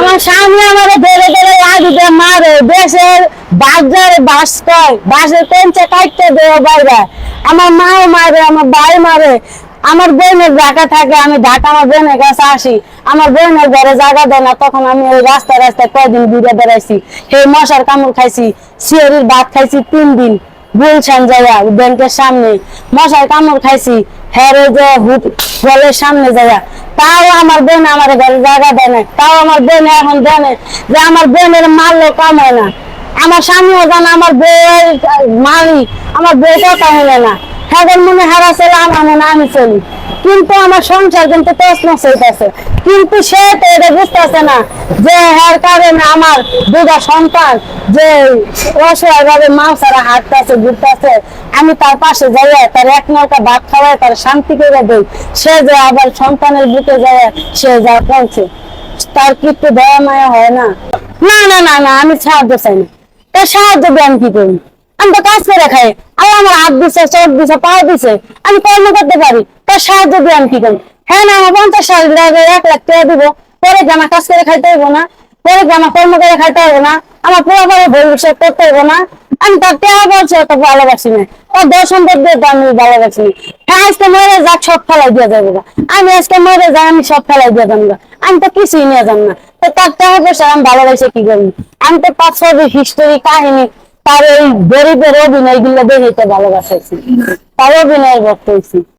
আমার সামনে আমার ধরে ধরে লাগিতে মারে, দেশের বাজার বাস কয় বাসের পেঞ্চে কাটতে দেওয়া বাইরে। আমার মাও মারে, আমার ভাই মারে। আমার বোনের ঢাকা থাকে, আমি ঢাকা আমার বোনের কাছে আসি। আমার বোনের ঘরে জায়গা দেয় না, তখন আমি ওই রাস্তায় রাস্তায় কয়দিন ঘুরে বেড়াইছি। সেই মশার কামড় খাইছি শিয়রির ভাত খাইছি তিন দিন, গুলশান যাইয়া ব্যাংকের সামনে। মশার কামড় খাইছি হ্যাঁ যে হুট জলের সামনে যাইয়া। তাও আমার বোন আমার ঘরে জায়গা দেয় না তাও আমার বোন এখন জানে যে আমার বোনের মারলে কম হয় না। আমার স্বামীও জানে আমার বউয়ের মারি আমার বউ কথা হলে না। হ্যাঁ মনে হারা চলে আমার মনে আমি চলি। কিন্তু আমার সংসার কিন্তু প্রশ্ন চলতেছে। কিন্তু সে তো এটা বুঝতেছে না যে হ্যার কারণে আমার দুটা সন্তান যে অসহায় ভাবে মা ছাড়া হাঁটতেছে, ঘুরতেছে, আমি তার পাশে যাইয়া তার এক নৌকা ভাত খাওয়াই তার শান্তি করে দেই। সে যে আবার সন্তানের বুকে যায়, সে যা পৌঁছে তার কিন্তু দয়া মায়া হয় না? না না না না, আমি সাহায্য চাই না। তার সাহায্য দিয়ে আমি কি করি? আমি তো কাজ করে খাই আল্লাহ আমার হাত দিছে, চোখ দিছে পা দিছে, আমি কর্ম করতে পারি, তার সাহায্য দিয়ে আমি কি করি হ্যাঁ না, আমার পঞ্চাশ এক লাখ টাকা পরে কাজ করে খাইতে হইব না? পরে কর্ম করে খাইতে হইব না? আমার ভবিষ্যৎ করতে হইব না? আমি তার টাকা বলছি, অত ভালোবাসি না। দশ সম্পদ দিয়ে আমি ভালোবাসি না। হ্যাঁ আজকে মরে যাক, সব ফেলাই দিয়ে যাব। আমি আজকে মরে যাই, আমি সব ফেলাই দিয়ে যাব আমি তো কিছুই নিয়ে যাম না। তো তার টাকা পয়সা আমি ভালোবাসি, কি করি আমি তো পাঁচ ছবি হিস্টোরি কাহিনী তার এই গরিবের অভিনয়গুলো দেখে ভালোবাসাইছি। তার অভিনয়ের ভক্ত